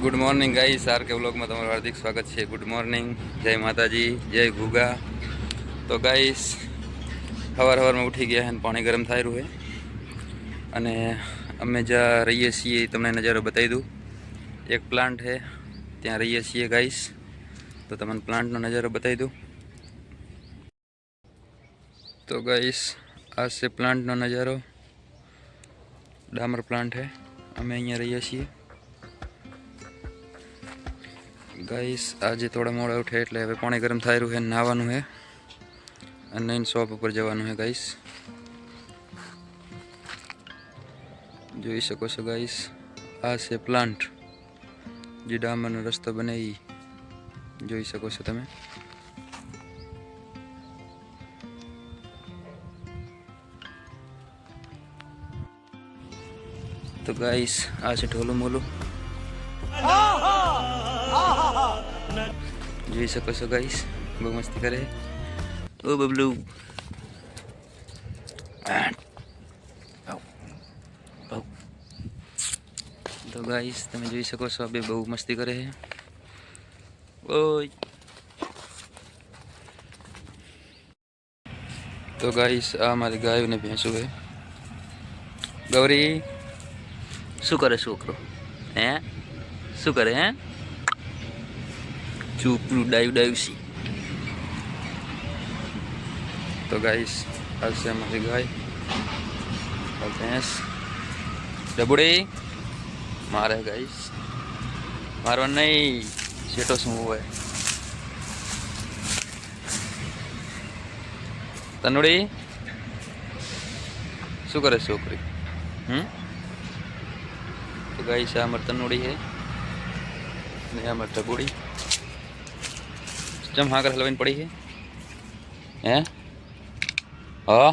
Good morning guys. R K વ્લોગમાં તમારું હાર્દિક સ્વાગત છે. Good morning. જય માતાજી. જય ગુગા. તો ગાઈસ સવાર સવારમાં ઉઠી ગયા અને પાણી ગરમ થાય રહ્યું અને અમે જ્યાં રહીએ છીએ તમને નજારો બતાવી દઉં. એક પ્લાન્ટ છે. ત્યાં રહીએ છીએ ગાઈસ. તો તમને પ્લાન્ટનો નજારો બતાવી દઉં. તો ગાઈસ, આ છે પ્લાન્ટનો નજારો. ડામર પ્લાન્ટ છે. અમે અહીંયા રહીએ છીએ. ગાઈસ આજે થોડા મોડા ઉઠે એટલે હવે પાણી ગરમ થઈ રહ્યું છે નાવાનું છે. અને નહીં શોપ ઉપર જવાનું છે ગાઈસ જોઈ શકો છો ગાઈસ આ છે પ્લાન્ટ જે ડામરનો રસ્તો બને એ જોઈ શકો છો તમે. તો ગાઈસ આ છે ઢોલું મોલું. જોઈ શકો છો ગાઈસ બહુ મસ્તી કરે ઓ બબલુ તો ગાઈસ તમે જોઈ શકો છો બે બહુ મસ્તી કરે છે ઓય તો ગાઈસ આ મારી ગાયો ને ભેંસું છે ગૌરી શું કરે છોકરો હે શું કરે હે ચૂપલું ડાયું ડાયું સી તો ગાઈસ આ છે અમારી ગાય ભેંસ ડબુડી મારે ગાઈસ મારો નહીં શેટો શું હોય તનુડી શું કરે છોકરી હમ તો ગાઈસ આ અમારી તનુડી છે ને અમારી ડબુડી ચમ હાકર હલવાઈને પડી છે. હે? હા.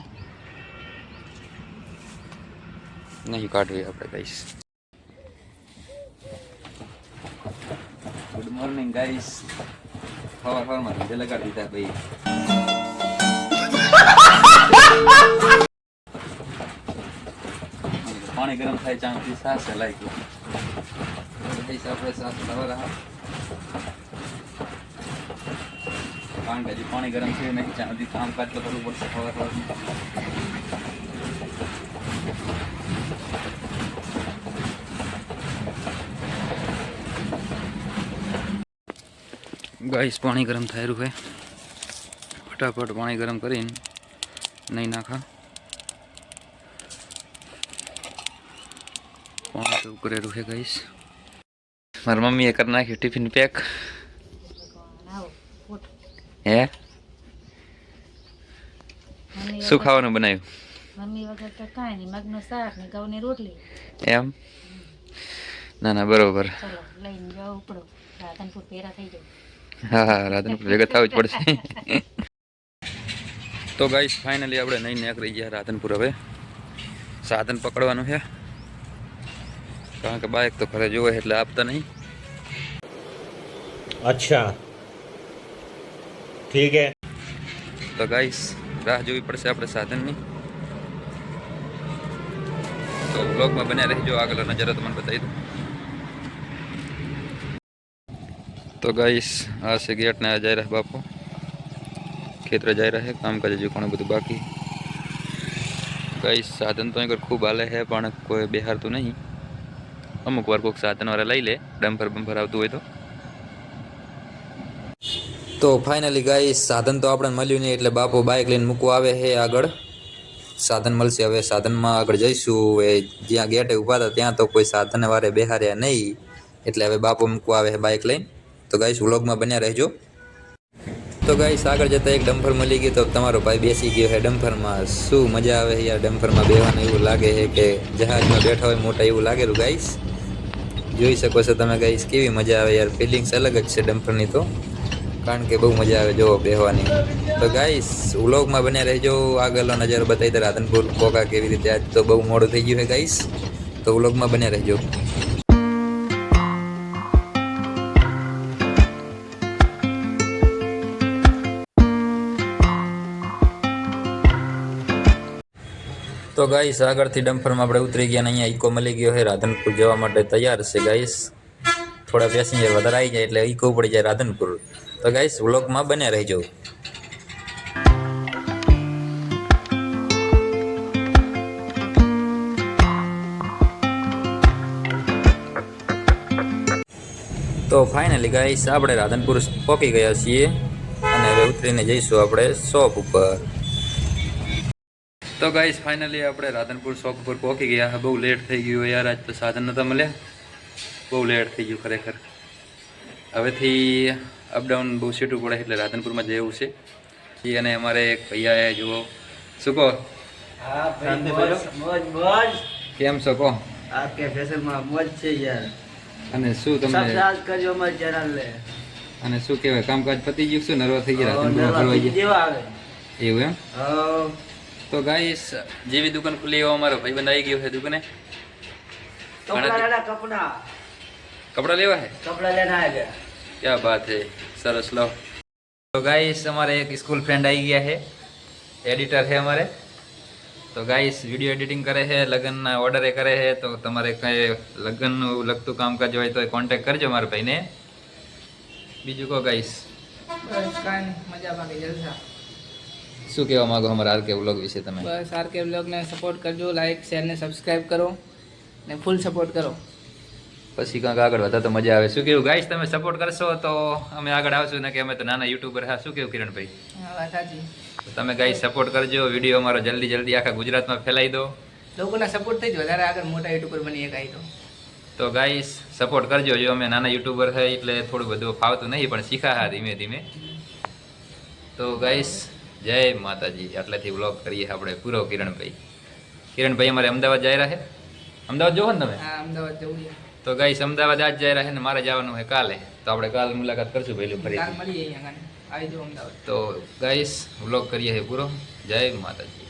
નહીં કાઢવી આપણે ગાઈસ ગુડ મોર્નિંગ ગાઈસ હવાર હવારમાં ધંધે લગાડી દીધા ભાઈ. પાણી ગરમ થાય ચાંથી સાસ લાગ્યું આપણે સાસ હલાવા રહ્યા કારણ કે હજી પાણી ગરમ છે નહીં, ત્યાં હજી કામકાજ તો કરવું પડશે ખબર સવારમાં ગાઈસ, પાણી ગરમ થાય રહ્યું છે ફટાફટ પાણી ગરમ કરીને નહીં નાખા. પાણી તો ઉકળેલું છે ગાઈસ. મારી મમ્મીએ કરી નાખ્યું ટિફિન પેક. હે? શું ખાવાનું બનાવ્યું? મમ્મી વગર તો કાંઈ નહીં મગનું શાક ને ઘઉંની રોટલી. એમ? ના ના બરોબર. લઈને જાઓ ઉપડો. રાધનપુર પેરા થઈ જાય હા હા રાધનપુર ભેગા થવું જ પડશે. તો ગાઈસ ફાઇનલી આપણે નહીં નીકળી ગયા રાધનપુર હવે. સાધન પકડવાનું છે. કારણ કે બાઇક તો ઘરે જોવે એટલે આપતા નહીં. અચ્છા. ठीक है તો ગાઈસ રાહ જોવી પડશે આપણે સાધનની તો બ્લોગમાં બન્યા રહેજો આગળ નજર તમને બતાવી દઉં તો ગાઈસ આ છે ગેટ ને આ જઈ રહ્યા બાપો ખેતરે જઈ રહ્યા છે કામકાજ હજુ ઘણું બધું બાકી ગાઈસ સાધન તો આગળ ખૂબ હાલે છે પણ કોઈ બેહારતું નહીં અમુક વાર કોઈક સાધન વાળા લઈ લે ડમ્પર બમ્પર આવતું હોય તો તો ફાઇનલી ગાઈ સાધન તો આપણે મળ્યું નહીં એટલે બાપુ બાઇક લઈને મૂકવા આવે છે આગળ. સાધન મળશે હવે સાધનમાં આગળ જઈશું. એ જ્યાં ગેટે ઊભા હતા ત્યાં તો કોઈ સાધન વારે બેહાર્યા નહીં. એટલે હવે બાપુ મૂકવા આવે છે બાઇક લઈને. તો ગાઈસ વ્લોગમાં બન્યા રહેજો. તો ગાઈસ આગળ જતા એક ડમ્ફર મળી ગયું તો તમારો ભાઈ બેસી ગયો છે ડમ્ફરમાં. શું મજા આવે છે યાર ડમ્ફરમાં બેવાનું એવું લાગે છે કે જહાજમાં બેઠા હોય મોટા એવું લાગેલું ગાઈસ જોઈ શકો છો તમે ગાઈસ કેવી મજા આવે યાર. ફિલિંગ્સ અલગ જ છે ડમ્ફરની તો. કારણ કે બહુ મજા આવે જો બેહવાની. તો ગાઈસ વ્લોગમાં બન્યા રહેજો, આગળનો નજારો બતાવી દે રાધનપુર કોકા કેવી રીતે આજ તો બહુ મોડું થઈ ગયું છે ગાઈસ તો વ્લોગમાં બન્યા રહેજો. તો ગાઈસ આગળથી ડમ્ફરમાં આપણે ઉતરી ગયા અને અહીંયા ઇકો મળી ગયો છે, રાધનપુર જવા માટે તૈયાર છે ગાઈસ થોડા પેસેન્જર વધારે આવી જાય એટલે ઈકો પડી જાય રાધનપુર. તો ગાઈસ વ્લોગમાં બને રહેજો. તો ફાઇનલી ગાઈસ આપણે રાધનપુર પહોંચી ગયા છીએ અને હવે ઉતરીને જઈશું આપણે શોપ ઉપર. તો ગાઈસ ફાઇનલી આપણે રાધનપુર શોપ ઉપર પહોંચી ગયા બહુ લેટ થઈ ગયું યાર, આજ તો સાધન નતા મળ્યા. બહુ લેટ થઈ ગયું ખરેખર. હવેથી અપડાઉન બહુ સીટું પડે એટલે રાધનપુરમાં જવું છે. અને અમારે એક ભૈયા જુઓ. શું કહો? હા ભાઈ કેમ છો કહો? આપકે ફેશનમાં મોજ છે યાર. અને શું તમે સબસ્ક્રાઇબ કરજો અમારી ચેનલ અને શું કહેવાય કામકાજ પતી ગયું શું? નર્વસ થઈ ગયા રાધનપુરમાં ફરવા ગયા? એવું એમ? તો ગાઈસ જેવી દુકાન ખુલી એવો અમારો ભાઈબંધ આવી ગયો છે દુકાને. કપડા લેવા કપડા. કપડા લેવા છે? કપડા લેના આવે ક્યાં બાત છે સરસ લો તો ગાઈસ અમારે એક સ્કૂલ ફ્રેન્ડ આવી ગયા છે એડિટર છે અમારે તો ગાઈસ વીડિયો એડિટિંગ કરે છે લગ્નના ઓર્ડરે કરે છે તો તમારે કંઈ લગ્નનું લગતું કામકાજ હોય તો કોન્ટેક્ટ કરજો મારા ભાઈને બીજું કહો ગાઈસ શું કહેવા માગો અમારા આર કે વ્લોગ વિશે તમે? બસ આર કે બ્લોગને સપોર્ટ કરજો લાઈક શેર ને સબસ્ક્રાઇબ કરો ને ફૂલ સપોર્ટ કરો. પછી કંઈક આગળ વધતા તો મજા આવે. શું કેવું ગાઈસ તમે સપોર્ટ કરશો તો અમે આગળ આવશું ને કે અમે તો નાના યુટ્યુબર હા. શું કેવું કિરણભાઈ? તમે ગાઈસ સપોર્ટ કરજો વીડિયો અમારો જલ્દી જલ્દી આખા ગુજરાતમાં ફેલાઈ દો. લોકોના સપોર્ટથી જ વધારે આગળ મોટા યુટ્યુબર બની શકાય તો. તો ગાઈસ સપોર્ટ કરજો. જો અમે નાના યુટ્યુબર થાય એટલે થોડું બધું ફાવતું નહીં પણ શીખા હા ધીમે ધીમે. તો ગાઈસ જય માતાજી. આટલેથી વ્લોગ કરીએ આપણે પૂરો કિરણભાઈ. કિરણભાઈ અમારે અમદાવાદ જાય રહે અમદાવાદ જોવો ને તમે? હા અમદાવાદ જવું તો ગાઈસ અમદાવાદ આજ જાય રહ્યા ને મારે જવાનું છે કાલે તો આપણે કાલ મુલાકાત કરશું પહેલી ફરી તો ગાઈસ વ્લોગ કરીએ પૂરો. જય માતાજી.